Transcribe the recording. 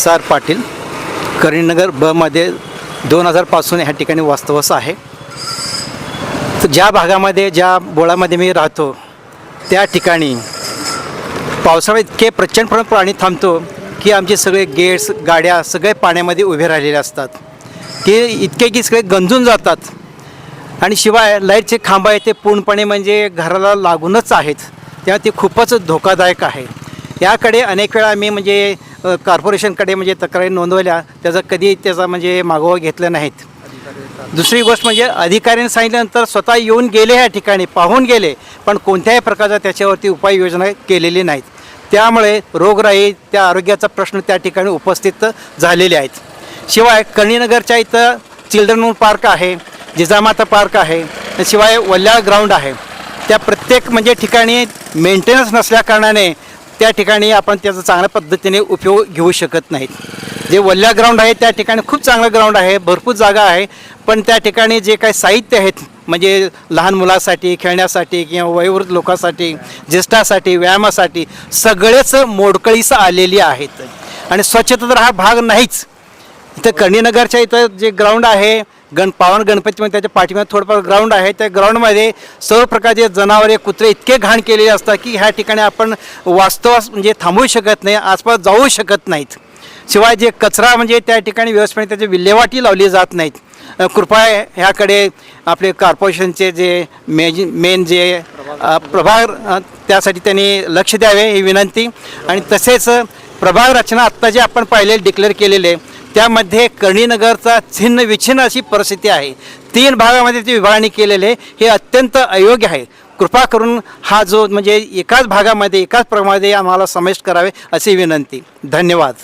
सार पाटील करीमनगर बमध्ये दोन हजारपासून ह्या ठिकाणी वास्तवस आहे. तर ज्या भागामध्ये ज्या बोळामध्ये मी राहतो त्या ठिकाणी पावसाळ्यात इतके प्रचंडपणे पाणी थांबतो की आमचे सगळे गेट्स गाड्या सगळे पाण्यामध्ये उभे राहिलेले असतात. ते इतके की सगळे गंजून जातात. आणि शिवाय लाईटचे खांब आहेत ते पूर्णपणे म्हणजे घराला लागूनच आहेत. तेव्हा ते खूपच धोकादायक आहे. याकडे अनेक वेळा मी म्हणजे कॉर्पोरेशनकडे म्हणजे तक्रारी नोंदवल्या त्याचा कधी त्याचा म्हणजे मागोवा घेतला नाहीत. दुसरी गोष्ट म्हणजे अधिकाऱ्यांनी सांगितल्यानंतर स्वतः येऊन गेले ह्या ठिकाणी पाहून गेले पण कोणत्याही प्रकारचा त्याच्यावरती उपाययोजना केलेली नाहीत. त्यामुळे रोगराई त्या आरोग्याचा प्रश्न त्या ठिकाणी उपस्थित झालेले आहेत. शिवाय कर्णीनगरच्या इथं चिल्ड्रन पार्क आहे जिजामाता पार्क आहे शिवाय वल्ल्याळ ग्राउंड आहे. त्या प्रत्येक म्हणजे ठिकाणी मेंटेनन्स नसल्याकारणाने त्या ठिकाणी आपण त्याचा चांगल्या पद्धतीने उपयोग घेऊ शकत नाहीत. जे वल्ल्या ग्राउंड आहे त्या ठिकाणी खूप चांगलं ग्राउंड आहे भरपूर जागा आहे. पण त्या ठिकाणी जे काही साहित्य आहेत म्हणजे लहान मुलासाठी खेळण्यासाठी किंवा वयोवृद्ध लोकांसाठी ज्येष्ठासाठी व्यायामासाठी सगळेच मोडकळीस आलेली आहेत. आणि स्वच्छता तर हा भाग नाहीच. इथं कर्णीनगरच्या इथं जे ग्राउंड आहे गण पावन गणपतीमध्ये त्याच्या पाठीमध्ये थोडंफार ग्राउंड आहे. त्या ग्राउंडमध्ये सर्व प्रकारचे जनावरे कुत्रे इतके घाण केलेले असतात की ह्या ठिकाणी आपण वास्तवास म्हणजे थांबवू शकत नाही आसपास जाऊ शकत नाहीत. शिवाय जे कचरा म्हणजे त्या ठिकाणी व्यवस्थितपणे त्याची विल्हेवाटी लावली जात नाहीत. कृपया ह्याकडे आपले कॉर्पोरेशनचे जे मेज मेन जे प्रभाग त्यासाठी त्यांनी लक्ष द्यावे ही विनंती. आणि तसेच प्रभाग रचना आत्ता जे आपण पाहिले डिक्लेअर केलेले त्यामध्ये कर्णीनगरचा छिन्न विछिन्न अशी परिस्थिती आहे. तीन भागामध्ये ती विभागणी केलेले हे अत्यंत अयोग्य आहे. कृपा करून हा जो म्हणजे एकाच भागामध्ये एकाच प्रमाणे आम्हाला समाविष्ट करावे अशी विनंती. धन्यवाद.